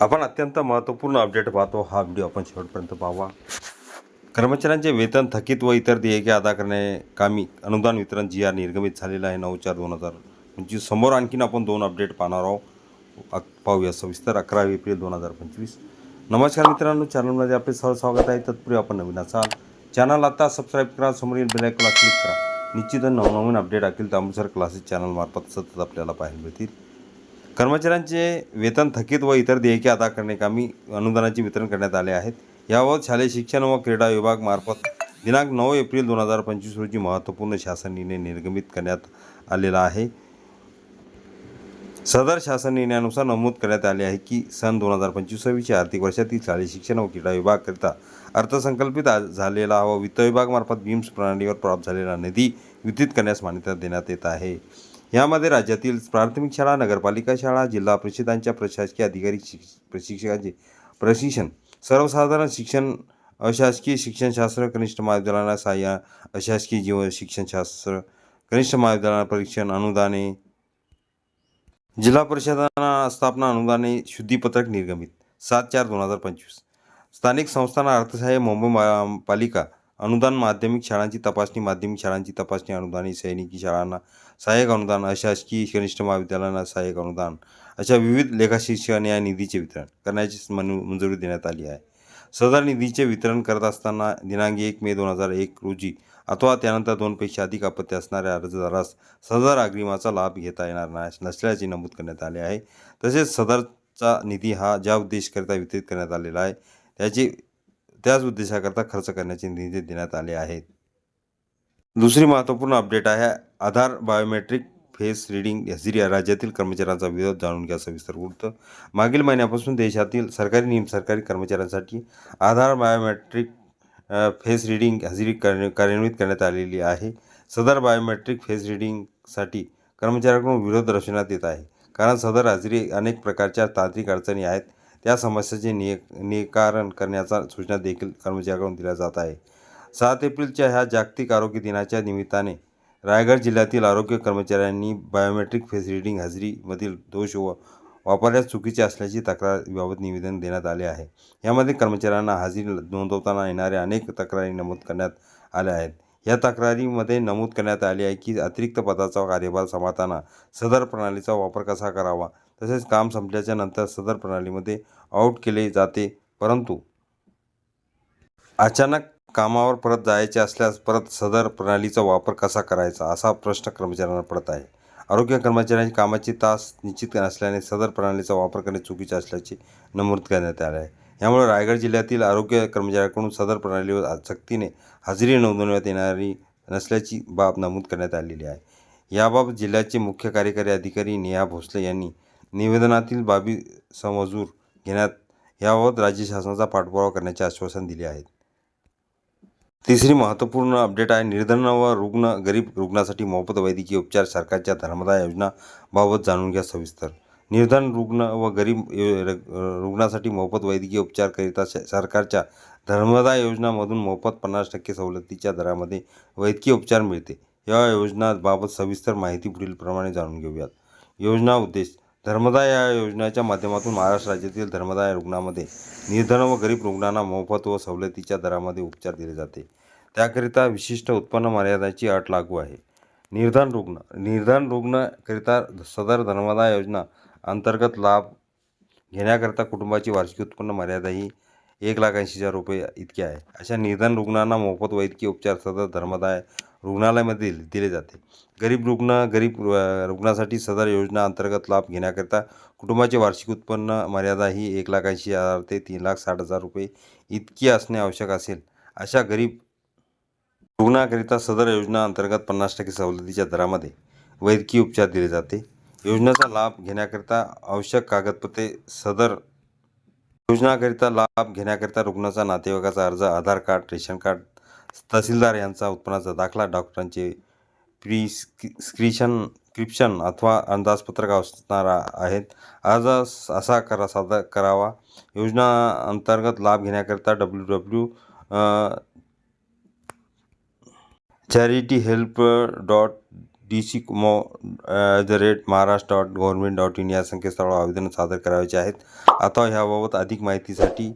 आपण अत्यंत महत्त्वपूर्ण अपडेट पाहतो. हा व्हिडिओ आपण शेवटपर्यंत पाहावा. कर्मचाऱ्यांचे वेतन थकीत व इतर देयके अदा करणे कामी अनुदान वितरण जी आर निर्गमित झालेलं आहे. नऊ चार दोन हजार पंचवीस. समोर आणखीन आपण दोन अपडेट पाहणार आहोत. अक- पाहूया. सविस्तर अकरा एप्रिल दोन हजार पंचवीस. नमस्कार मित्रांनो. चॅनलमध्ये आपले सह स्वागत आहे. तत्पूर्वी आपण नवीन असाल. चॅनल आता सबस्क्राईब करा. समोरील बेलायकला क्लिक करा. निश्चितच नवनवीन अपडेट अखिल तांबूसर क्लासेस चॅनलमार्फत सतत आपल्याला पाहायला मिळतील. कर्मचाऱ्यांचे वेतन थकीत व इतर देयके अदा करण्याकामी अनुदानाचे वितरण करण्यात आले आहेत. याबाबत शालेय शिक्षण व क्रीडा विभाग मार्फत दिनांक नऊ एप्रिल दोन हजार पंचवीस रोजी महत्त्वपूर्ण शासन निर्णय निर्गमित करण्यात आलेला आहे. सदर शासन निर्णयानुसार नमूद करण्यात आले आहे की सन दोन हजार पंचवीस सव्वीसच्या आर्थिक वर्षातील शालेय शिक्षण व क्रीडा विभागाकरिता अर्थसंकल्पित झालेला व वित्त विभागामार्फत बीम्स प्रणालीवर प्राप्त झालेला निधी वितरित करण्यास मान्यता देण्यात येत आहे. यामध्ये राज्यातील प्राथमिक शाळा नगरपालिका शाळा जिल्हा परिषदांच्या प्रशासकीय अधिकारी शिक प्रशिक्षकांचे प्रशिक्षण सर्वसाधारण शिक्षण अशासकीय शिक्षणशास्त्र कनिष्ठ महाविद्यालयाला सहाय्य अशासकीय जीवन शिक्षणशास्त्र कनिष्ठ महाविद्यालयाला परीक्षण अनुदाने जिल्हा परिषदांना स्थापना अनुदाने शुद्धीपत्रक निर्गमित सात चार दोन हजार पंचवीस. स्थानिक संस्थांना अर्थसहाय्य मुंबई मा- पालिका अनुदान माध्यमिक शाळांची तपासणी माध्यमिक शाळांची तपासणी अनुदाने सैनिकी शाळांना सहाय्यक अनुदान अशासकीय कनिष्ठ महाविद्यालयांना सहाय्यक अनुदान अशा विविध लेखाशिक्षण या निधीचे वितरण करण्याची मंजुरी देण्यात आली आहे. सदर निधीचे वितरण करत असताना दिनांक एक मे दोन हजार एक रोजी अथवा त्यानंतर दोनपेक्षा अधिक अपत्य असणाऱ्या अर्जदारास सदर अग्रिमाचा लाभ घेता येणार नाही नसल्याचे नमूद करण्यात आले आहे. तसेच सदरचा निधी हा ज्या उद्देशकरिता वितरित करण्यात आलेला आहे त्याची त्याच उद्देशाकरता खर्च करण्याचे निधी देण्यात आले आहेत दुसरी महत्त्वपूर्ण अपडेट आहे. आधार बायोमेट्रिक फेस रिडिंग हजेरी राज्यातील कर्मचाऱ्यांचा विरोध जाणून घ्या सविस्तर वृत्त. मागील महिन्यापासून देशातील सरकारी नियम सरकारी कर्मचाऱ्यांसाठी आधार बायोमेट्रिक फेस रिडिंग हजेरी कार्यान्वित करण्यात आलेली आहे. सदर बायोमेट्रिक फेस रिडिंगसाठी कर्मचाऱ्यांकडून विरोध दर्शवण्यात येत आहे. कारण सदर हजेरी अनेक प्रकारच्या तांत्रिक अडचणी आहेत. त्या समस्येचे निय निकारण करण्याचा सूचना देखील कर्मचाऱ्यांकडून दिल्या जात आहे. सात एप्रिलच्या ह्या जागतिक आरोग्य दिनाच्या निमित्ताने रायगड जिल्ह्यातील आरोग्य कर्मचाऱ्यांनी बायोमेट्रिक फेस रिडिंग हजेरीमधील दोष व वापरल्यास चुकीचे असल्याची तक्रारीबाबत निवेदन देण्यात आले आहे. यामध्ये कर्मचाऱ्यांना हजेरी नोंदवताना येणाऱ्या अनेक तक्रारी नमूद करण्यात आल्या आहेत. या तक्रारीमध्ये नमूद करण्यात आले आहे की अतिरिक्त पदाचा कार्यभार सांभाळताना सदर प्रणालीचा वापर कसा करावा? तसेच काम संपल्याच्या नंतर सदर प्रणालीमध्ये आऊट केले जाते परंतु अचानक कामावर परत जायचे असल्यास परत सदर प्रणालीचा वापर कसा करायचा? असा प्रश्न कर्मचाऱ्यांना पडत आहे. आरोग्य कर्मचाऱ्यांची कामाचे तास निश्चित नसल्याने सदर प्रणालीचा वापर करणे चुकीचे असल्याचे नमूद करण्यात आले आहे. यामुळे रायगड जिल्ह्यातील आरोग्य कर्मचाऱ्यांकडून सदर प्रणालीवर सक्तीने हजेरी नोंदवण्यात येणारी नसल्याची बाब नमूद करण्यात आलेली आहे. याबाबत जिल्ह्याचे मुख्य कार्यकारी अधिकारी नेहा भोसले यांनी निवेदनातील बाबी समजूर घेण्यात याबाबत राज्य शासनाचा पाठपुरावा करण्याचे आश्वासन दिले आहे. तिसरी महत्त्वपूर्ण अपडेट आहे निर्धन व रुग्ण गरीब रुग्णासाठी मोफत वैद्यकीय उपचार सरकारच्या धर्मदाय योजनाबाबत जाणून घ्या सविस्तर. निर्धन रुग्ण व गरीब रुग्णासाठी मोफत वैद्यकीय उपचारकरिता श- सरकारच्या धर्मदाय योजनामधून मोफत पन्नास टक्के सवलतीच्या दरामध्ये वैद्यकीय उपचार मिळते. या योजनाबाबत सविस्तर माहिती पुढीलप्रमाणे जाणून घेऊयात. योजना उद्देश धर्मदाय या योजनेच्या माध्यमातून महाराष्ट्र राज्यातील धर्मदाय रुग्णामध्ये निर्धन व गरीब रुग्णांना मोफत व सवलतीच्या दरामध्ये उपचार दिले जाते. त्याकरिता विशिष्ट उत्पन्न मर्यादाची अट लागू आहे. निर्धन रुग्ण निर्धन रुग्णकरिता सदर धर्मदाय योजना अंतर्गत लाभ घेण्याकरिता कुटुंबाची वार्षिक उत्पन्न मर्यादा ही एक लाख ऐंशी हजार रुपये इतकी आहे. अशा निर्धन रुग्णांना मोफत वैद्यकीय उपचार सदर धर्मदाय रुग्णालयामध्ये दिले दिले जाते. गरीब रुग्ण गरीब रु- रुग्णासाठी सदर योजना अंतर्गत लाभ घेण्याकरिता कुटुंबाचे वार्षिक उत्पन्न मर्यादा ही एक लाख ऐंशी हजार ते तीन लाख साठ हजार रुपये इतकी असणे आवश्यक असेल. अशा गरीब रुग्णाकरिता सदर योजना अंतर्गत पन्नास टक्के सवलतीच्या दरामध्ये वैद्यकीय उपचार दिले जाते. योजनेचा लाभ घेण्याकरिता आवश्यक कागदपत्रे सदर योजनाकरिता लाभ घेण्याकरिता रुग्णाचा नातेवाईकाचा अर्ज आधार कार्ड रेशन कार्ड तहसीलदार यांचा उत्पन्नाचा दाखला डॉक्टरांचे प्रिस्क्रिशन क्रिप्शन अथवा अंदाजपत्रक असणारा आहेत. अर्ज असा करा सादर करावा. योजना अंतर्गत लाभ घेण्याकरिता W W charity help dot D C Cuomo at the rate Maharashtra dot government dot in या संकेतस्थळावर आवेदन सादर करायचे आहेत. आता ह्याबाबत अधिक माहितीसाठी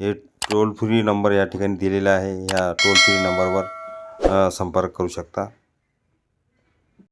हे टोल फ्री नंबर या ठिकाणी दिलेला आहे. ह्या टोल फ्री नंबरवर संपर्क करू शकता.